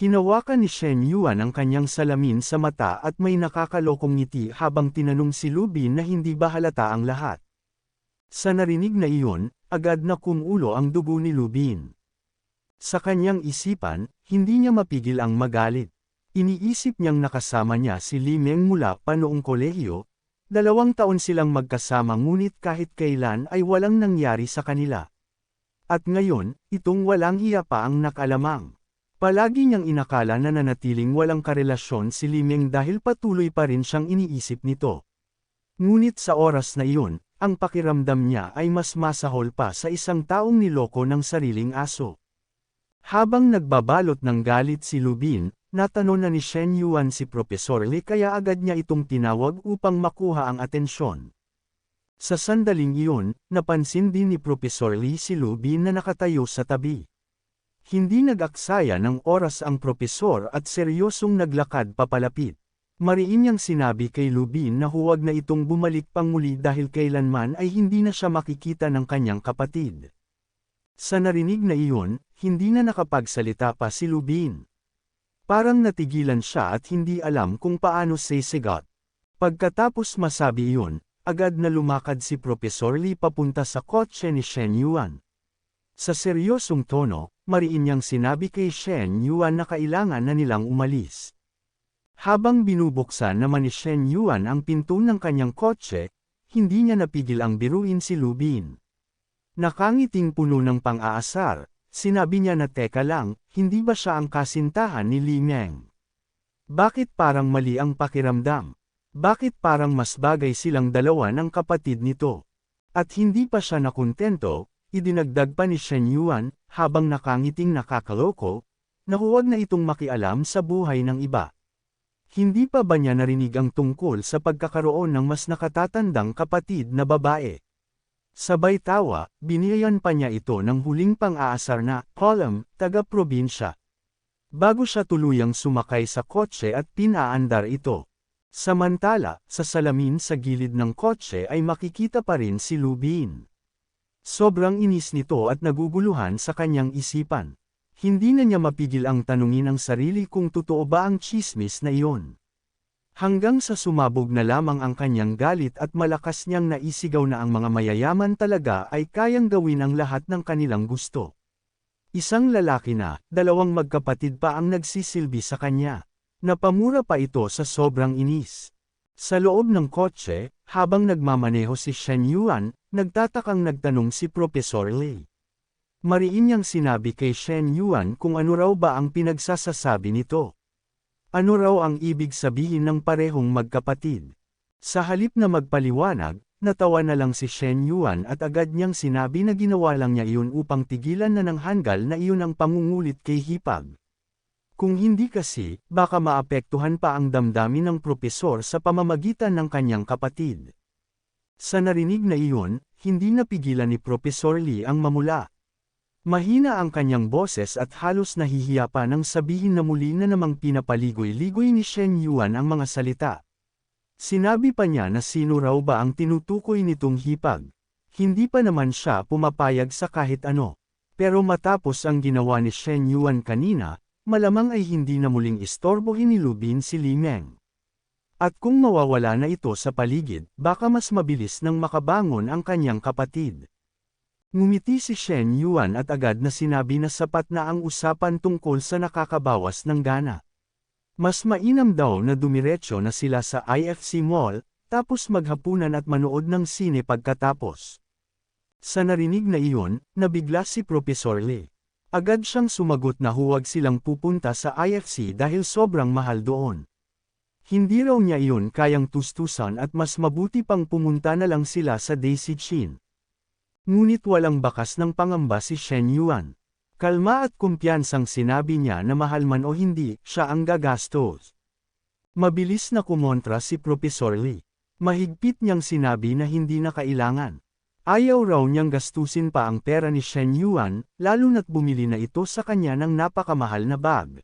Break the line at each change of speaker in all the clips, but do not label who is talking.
Hinawakan ni Shen Yuan ang kanyang salamin sa mata at may nakakalokong ngiti habang tinanong si Lubin na hindi ba halata ang lahat. Sa narinig na iyon, agad na kumulo ang dugo ni Lubin. Sa kanyang isipan, hindi niya mapigil ang magalit. Iniisip niyang nakasama niya si Li Meng mula pa noong kolehiyo, dalawang taon silang magkasama ngunit kahit kailan ay walang nangyari sa kanila. At ngayon, itong walang iya pa ang nakalamang. Palagi niyang inakala na nanatiling walang karelasyon si Limeng dahil patuloy pa rin siyang iniisip nito. Ngunit sa oras na iyon, ang pakiramdam niya ay mas masahol pa sa isang taong niloko ng sariling aso. Habang nagbabalot ng galit si Lubin, natanong na ni Shen Yuan si Profesor Li kaya agad niya itong tinawag upang makuha ang atensyon. Sa sandaling iyon, napansin din ni Profesor Li si Lubin na nakatayo sa tabi. Hindi nag-aksaya ng oras ang propesor at seryosong naglakad papalapit. Mariin niyang sinabi kay Lubin na huwag na itong bumalik pang muli dahil kailanman ay hindi na siya makikita ng kanyang kapatid. Sa narinig na iyon, hindi na nakapagsalita pa si Lubin. Parang natigilan siya at hindi alam kung paano sisigot. Pagkatapos masabi iyon, agad na lumakad si Profesor Lee papunta sa kotse ni Shen Yuan. Sa seryosong tono, mariin niyang sinabi kay Shen Yuan na kailangan na nilang umalis. Habang binubuksan naman ni Shen Yuan ang pinto ng kanyang kotse, hindi niya napigil ang biruin si Lubin. Nakangiting puno ng pang-aasar, sinabi niya na teka lang, hindi ba siya ang kasintahan ni Li Meng? Bakit parang mali ang pakiramdam? Bakit parang mas bagay silang dalawa ng kapatid nito? At hindi pa siya nakontento, idinagdag pa ni Shen Yuan, habang nakangiting nakakaloko, na huwag na itong makialam sa buhay ng iba. Hindi pa ba niya narinig ang tungkol sa pagkakaroon ng mas nakatatandang kapatid na babae? Sabay tawa, biniyayan pa niya ito ng huling pang-aasar na, column, taga-probinsya. Bago siya tuluyang sumakay sa kotse at pinaandar ito. Samantala, sa salamin sa gilid ng kotse ay makikita pa rin si Lubin. Sobrang inis nito at naguguluhan sa kanyang isipan. Hindi na niya mapigil ang tanungin ang sarili kung totoo ba ang chismis na iyon. Hanggang sa sumabog na lamang ang kanyang galit at malakas niyang naisigaw na ang mga mayayaman talaga ay kayang gawin ang lahat ng kanilang gusto. Isang lalaki na, dalawang magkapatid pa ang nagsisilbi sa kanya. Napamura pa ito sa sobrang inis. Sa loob ng kotse, habang nagmamaneho si Shen Yuan, nagtatakang nagtanong si Professor Lee. Mariin niyang sinabi kay Shen Yuan kung ano raw ba ang pinagsasasabi nito. Ano raw ang ibig sabihin ng parehong magkapatid? Sa halip na magpaliwanag, natawa na lang si Shen Yuan at agad niyang sinabi na ginawa lang niya iyon upang tigilan na ng hanggal na iyon ang pangungulit kay Hipag. Kung hindi kasi, baka maapektuhan pa ang damdamin ng propesor sa pamamagitan ng kanyang kapatid. Sa narinig na iyon, hindi napigilan ni Professor Lee ang mamula. Mahina ang kanyang boses at halos nahihiya pa nang sabihin na muli na namang pinapaligoy-ligoy ni Shen Yuan ang mga salita. Sinabi pa niya na sino raw ba ang tinutukoy nitong hipag. Hindi pa naman siya pumapayag sa kahit ano. Pero matapos ang ginawa ni Shen Yuan kanina, malamang ay hindi na muling istorbohin ni Lubin si Li Meng. At kung mawawala na ito sa paligid, baka mas mabilis nang makabangon ang kanyang kapatid. Ngumiti si Shen Yuan at agad na sinabi na sapat na ang usapan tungkol sa nakakabawas ng gana. Mas mainam daw na dumiretso na sila sa IFC Mall, tapos maghapunan at manood ng sine pagkatapos. Sa narinig na iyon, nabigla si Professor Lee. Agad siyang sumagot na huwag silang pupunta sa IFC dahil sobrang mahal doon. Hindi raw niya iyon kayang tustusan at mas mabuti pang pumunta na lang sila sa Daisy Chin. Ngunit walang bakas ng pangamba si Shen Yuan. Kalma at kumpiyansang sinabi niya na mahal man o hindi, siya ang gagastos. Mabilis na kumontra si Professor Lee. Mahigpit niyang sinabi na hindi na kailangan. Ayaw raw niyang gastusin pa ang pera ni Shen Yuan, lalo na't bumili na ito sa kanya ng napakamahal na bag.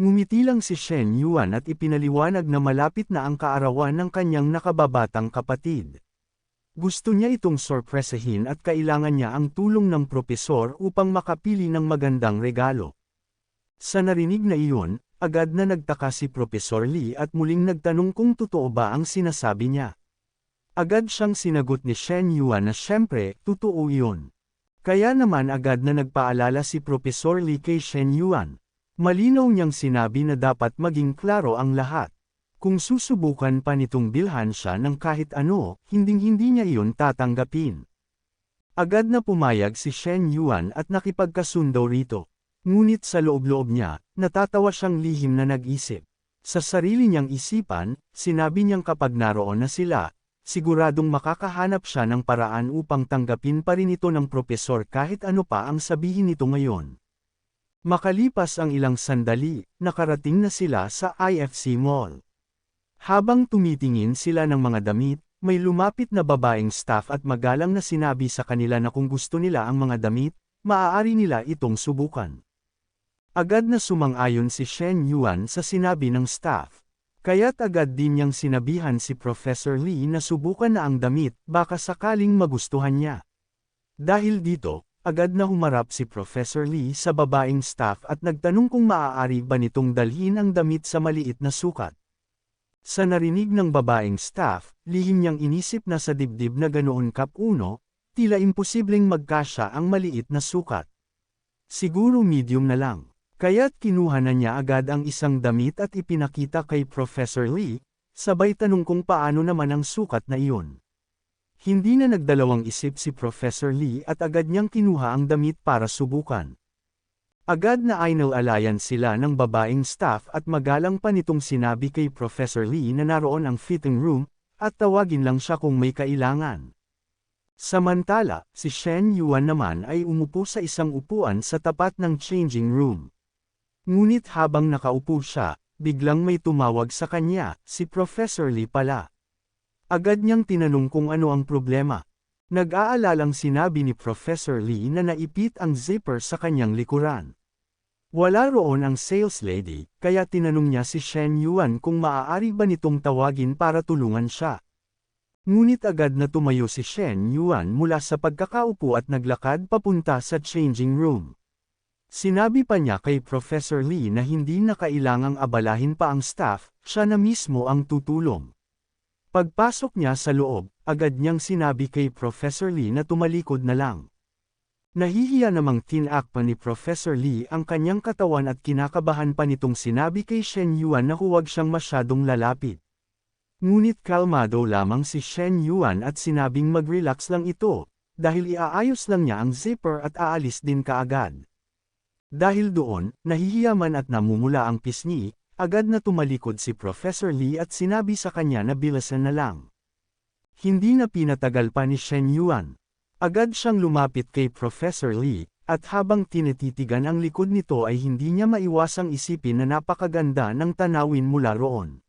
Ngumiti lang si Shen Yuan at ipinaliwanag na malapit na ang kaarawan ng kanyang nakababatang kapatid. Gusto niya itong sorpresahin at kailangan niya ang tulong ng propesor upang makapili ng magandang regalo. Sa narinig na iyon, agad na nagtaka si Professor Lee at muling nagtanong kung totoo ba ang sinasabi niya. Agad siyang sinagot ni Shen Yuan na syempre, totoo iyon. Kaya naman agad na nagpaalala si Professor Lee kay Shen Yuan. Malinaw niyang sinabi na dapat maging klaro ang lahat. Kung susubukan pa nitong bilhan siya ng kahit ano, hinding-hindi niya iyon tatanggapin. Agad na pumayag si Shen Yuan at nakipagkasundo rito. Ngunit sa loob-loob niya, natatawa siyang lihim na nag-isip. Sa sarili niyang isipan, sinabi niyang kapag naroon na sila, siguradong makakahanap siya ng paraan upang tanggapin pa rin ito ng propesor kahit ano pa ang sabihin nito ngayon. Makalipas ang ilang sandali, nakarating na sila sa IFC Mall. Habang tumitingin sila ng mga damit, may lumapit na babaeng staff at magalang na sinabi sa kanila na kung gusto nila ang mga damit, maaari nila itong subukan. Agad na sumang-ayon si Shen Yuan sa sinabi ng staff. Kaya't agad din niyang sinabihan si Professor Lee na subukan na ang damit, baka sakaling magustuhan niya. Dahil dito, agad na humarap si Professor Lee sa babaeng staff at nagtanong kung maaari ba nitong dalhin ang damit sa maliit na sukat. Sa narinig ng babaeng staff, lihim niyang inisip na sa dibdib na ganoon kap uno, tila imposibleng magkasya ang maliit na sukat. Siguro medium na lang. Kaya't kinuha na niya agad ang isang damit at ipinakita kay Professor Lee, sabay tanong kung paano naman ang sukat na iyon. Hindi na nagdalawang isip si Professor Lee at agad niyang kinuha ang damit para subukan. Agad na ainal-alayan sila ng babaeng staff at magalang pa nitong sinabi kay Professor Lee na naroon ang fitting room, at tawagin lang siya kung may kailangan. Samantala, si Shen Yuan naman ay umupo sa isang upuan sa tapat ng changing room. Ngunit habang nakaupo siya, biglang may tumawag sa kanya, si Professor Lee pala. Agad niyang tinanong kung ano ang problema. Nag-aalalang sinabi ni Professor Lee na naipit ang zipper sa kanyang likuran. Wala roon ang sales lady, kaya tinanong niya si Shen Yuan kung maaari ba nitong tawagin para tulungan siya. Ngunit agad na tumayo si Shen Yuan mula sa pagkakaupo at naglakad papunta sa changing room. Sinabi pa niya kay Professor Lee na hindi na kailangang abalahin pa ang staff, siya na mismo ang tutulong. Pagpasok niya sa loob, agad niyang sinabi kay Professor Lee na tumalikod na lang. Nahihiya namang tinak pa ni Professor Lee ang kanyang katawan at kinakabahan pa nitong sinabi kay Shen Yuan na huwag siyang masyadong lalapit. Ngunit kalmado lamang si Shen Yuan at sinabing mag-relax lang ito, dahil iaayos lang niya ang zipper at aalis din kaagad. Dahil doon, nahihiyaman at namumula ang pisngi, agad na tumalikod si Professor Lee at sinabi sa kanya na bilasan na lang. Hindi na pinatagal pa ni Shen Yuan. Agad siyang lumapit kay Professor Lee, at habang tinititigan ang likod nito ay hindi niya maiwasang isipin na napakaganda ng tanawin mula roon.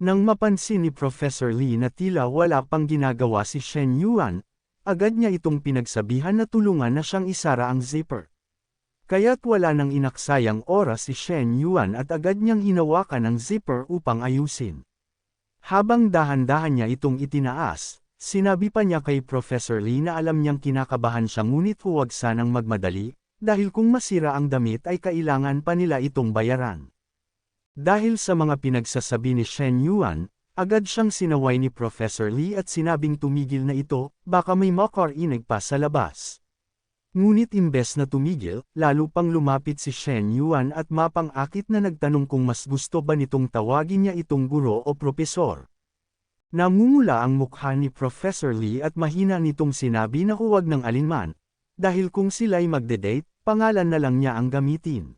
Nang mapansin ni Professor Lee na tila wala pang ginagawa si Shen Yuan, agad niya itong pinagsabihan na tulungan na siyang isara ang zipper. Kaya't wala nang inaksayang oras si Shen Yuan at agad niyang hinawakan ang zipper upang ayusin. Habang dahan-dahan niya itong itinaas, sinabi pa niya kay Professor Lee na alam niyang kinakabahan siya ngunit huwag sanang magmadali, dahil kung masira ang damit ay kailangan pa nila itong bayaran. Dahil sa mga pinagsasabi ni Shen Yuan, agad siyang sinaway ni Professor Lee at sinabing tumigil na ito, baka may makarinig pa sa labas. Ngunit imbes na tumigil, lalo pang lumapit si Shen Yuan at mapang-akit na nagtanong kung mas gusto ba nitong tawagin niya itong guro o propesor. Namumula ang mukha ni Professor Lee at mahina nitong sinabi na huwag ng alinman, dahil kung sila'y magde-date, pangalan na lang niya ang gamitin.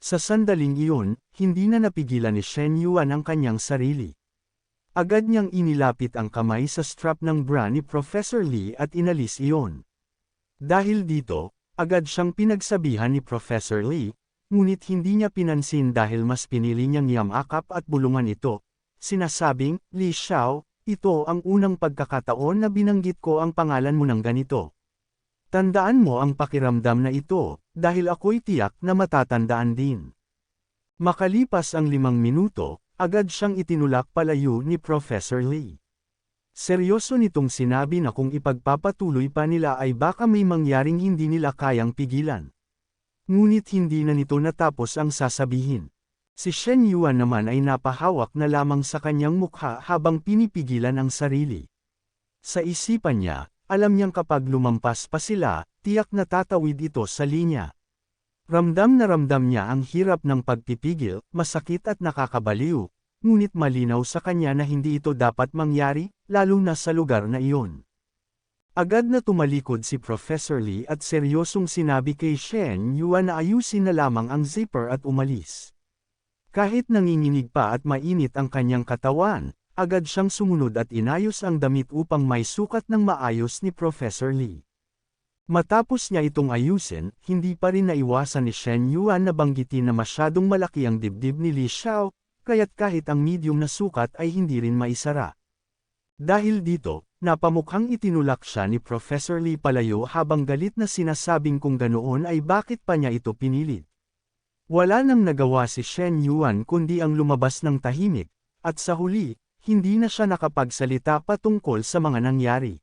Sa sandaling iyon, hindi na napigilan ni Shen Yuan ang kanyang sarili. Agad niyang inilapit ang kamay sa strap ng bra ni Professor Lee at inalis iyon. Dahil dito, agad siyang pinagsabihan ni Professor Lee, ngunit hindi niya pinansin dahil mas pinili niyang yamakap at bulungan ito. Sinasabing, Li Xiao, ito ang unang pagkakataon na binanggit ko ang pangalan mo ng ganito. Tandaan mo ang pakiramdam na ito, dahil ako'y tiyak na matatandaan din. Makalipas ang limang minuto, agad siyang itinulak palayo ni Professor Lee. Seryoso nitong sinabi na kung ipagpapatuloy pa nila ay baka may mangyaring hindi nila kayang pigilan. Ngunit hindi na nito natapos ang sasabihin. Si Shen Yuan naman ay napahawak na lamang sa kanyang mukha habang pinipigilan ang sarili. Sa isipan niya, alam niyang kapag lumampas pa sila, tiyak na tatawid ito sa linya. Ramdam na ramdam niya ang hirap ng pagpipigil, masakit at nakakabaliw, ngunit malinaw sa kanya na hindi ito dapat mangyari, lalo na sa lugar na iyon. Agad na tumalikod si Professor Lee at seryosong sinabi kay Shen Yuan na ayusin na lamang ang zipper at umalis. Kahit nanginginig pa at mainit ang kanyang katawan, agad siyang sumunod at inayos ang damit upang may sukat ng maayos ni Professor Lee. Matapos niya itong ayusin, hindi pa rin naiwasan ni Shen Yuan na banggitin na masyadong malaki ang dibdib ni Li Xiao, kaya't kahit ang medium na sukat ay hindi rin maisara. Dahil dito, napamukhang itinulak siya ni Professor Lee palayo habang galit na sinasabing kung ganoon ay bakit pa niya ito pinilit. Wala nang nagawa si Shen Yuan kundi ang lumabas ng tahimik, at sa huli, hindi na siya nakapagsalita patungkol sa mga nangyari.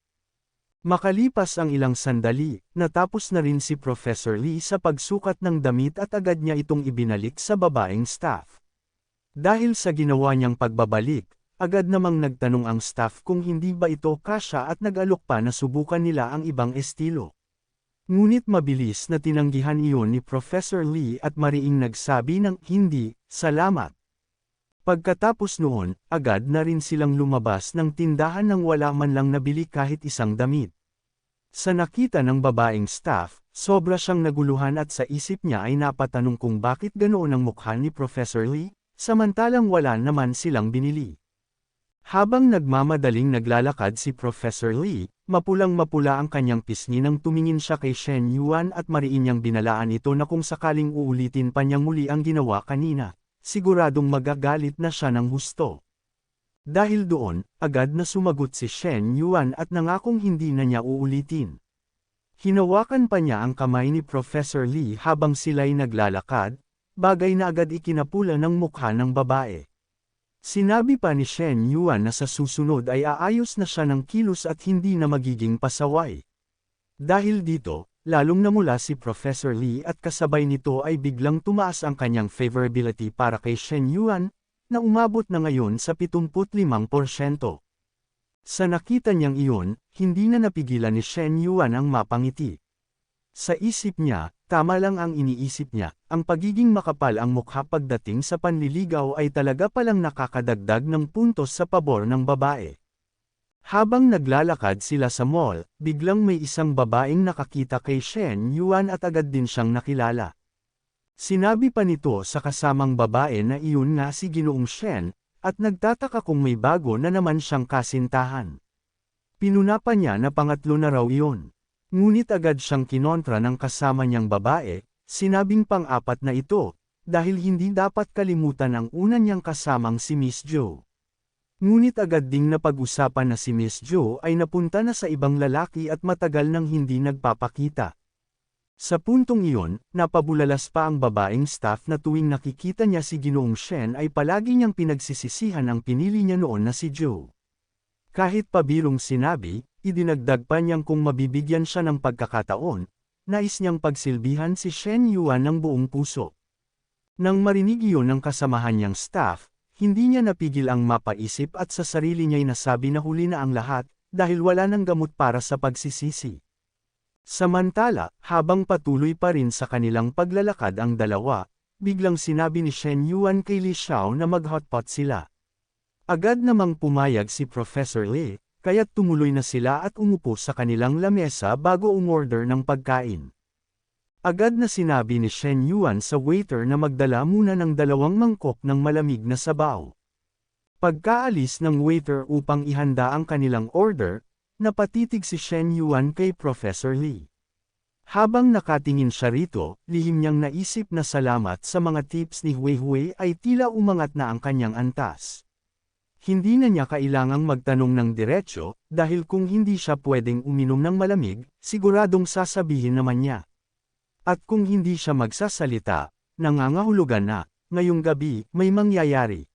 Makalipas ang ilang sandali, natapos na rin si Professor Lee sa pagsukat ng damit at agad niya itong ibinalik sa babaeng staff. Dahil sa ginawa niyang pagbabalik, Agad namang nagtanong ang staff kung hindi ba ito kasya at nag-alok pa na subukan nila ang ibang estilo. Ngunit mabilis na tinanggihan iyon ni Professor Lee at mariing nagsabi ng hindi, salamat. Pagkatapos noon, agad na rin silang lumabas ng tindahan nang wala man lang nabili kahit isang damit. Sa nakita ng babaeng staff, sobra siyang naguluhan at sa isip niya ay napatanong kung bakit ganoon ang mukha ni Professor Lee, samantalang wala naman silang binili. Habang nagmamadaling naglalakad si Professor Lee, mapulang-mapula ang kanyang pisngi nang tumingin siya kay Shen Yuan at mariin niyang binalaan ito na kung sakaling uulitin pa niyang muli ang ginawa kanina, siguradong magagalit na siya ng husto. Dahil doon, agad na sumagot si Shen Yuan at nangakong hindi na niya uulitin. Hinawakan pa niya ang kamay ni Professor Lee habang sila'y naglalakad, bagay na agad ikinapula ng mukha ng babae. Sinabi pa ni Shen Yuan na sa susunod ay aayos na siya ng kilos at hindi na magiging pasaway. Dahil dito, lalong namula si Professor Lee at kasabay nito ay biglang tumaas ang kanyang favorability para kay Shen Yuan, na umabot na ngayon sa 75%. Sa nakita niyang iyon, hindi na napigilan ni Shen Yuan ang mapangiti. Sa isip niya, tama lang ang iniisip niya, ang pagiging makapal ang mukha pagdating sa panliligaw ay talaga palang nakakadagdag ng puntos sa pabor ng babae. Habang naglalakad sila sa mall, biglang may isang babaeng nakakita kay Shen Yuan at agad din siyang nakilala. Sinabi pa nito sa kasamang babae na iyon nga si Ginoong Shen, at nagtataka kung may bago na naman siyang kasintahan. Pinuna pa niya na pangatlo na raw iyon. Ngunit agad siyang kinontra ng kasama niyang babae, sinabing pang-apat na ito, dahil hindi dapat kalimutan ang una niyang kasamang si Miss Joe. Ngunit agad ding napag-usapan na si Miss Joe ay napunta na sa ibang lalaki at matagal nang hindi nagpapakita. Sa puntong iyon, napabulalas pa ang babaeng staff na tuwing nakikita niya si Ginoong Shen ay palagi niyang pinagsisisihan ang pinili niya noon na si Joe. Kahit pabirong sinabi, Idinagdag pa niyang kung mabibigyan siya ng pagkakataon, nais niyang pagsilbihan si Shen Yuan ng buong puso. Nang marinig iyon ng kasamahan niyang staff, hindi niya napigil ang mapaisip at sa sarili niya'y nasabi na huli na ang lahat, dahil wala nang gamot para sa pagsisisi. Samantala, habang patuloy pa rin sa kanilang paglalakad ang dalawa, biglang sinabi ni Shen Yuan kay Li Xiao na mag-hotpot sila. Agad namang pumayag si Professor Lee, kaya't tumuloy na sila at umupo sa kanilang lamesa bago umorder ng pagkain. Agad na sinabi ni Shen Yuan sa waiter na magdala muna ng dalawang mangkok ng malamig na sabaw. Pagkaalis ng waiter upang ihanda ang kanilang order, napatitig si Shen Yuan kay Professor Lee. Habang nakatingin siya rito, lihim niyang naisip na salamat sa mga tips ni Hui Hui ay tila umangat na ang kanyang antas. Hindi na niya kailangang magtanong ng diretsyo, dahil kung hindi siya pwedeng uminom ng malamig, siguradong sasabihin naman niya. At kung hindi siya magsasalita, nangangahulugan na, ngayong gabi, may mangyayari.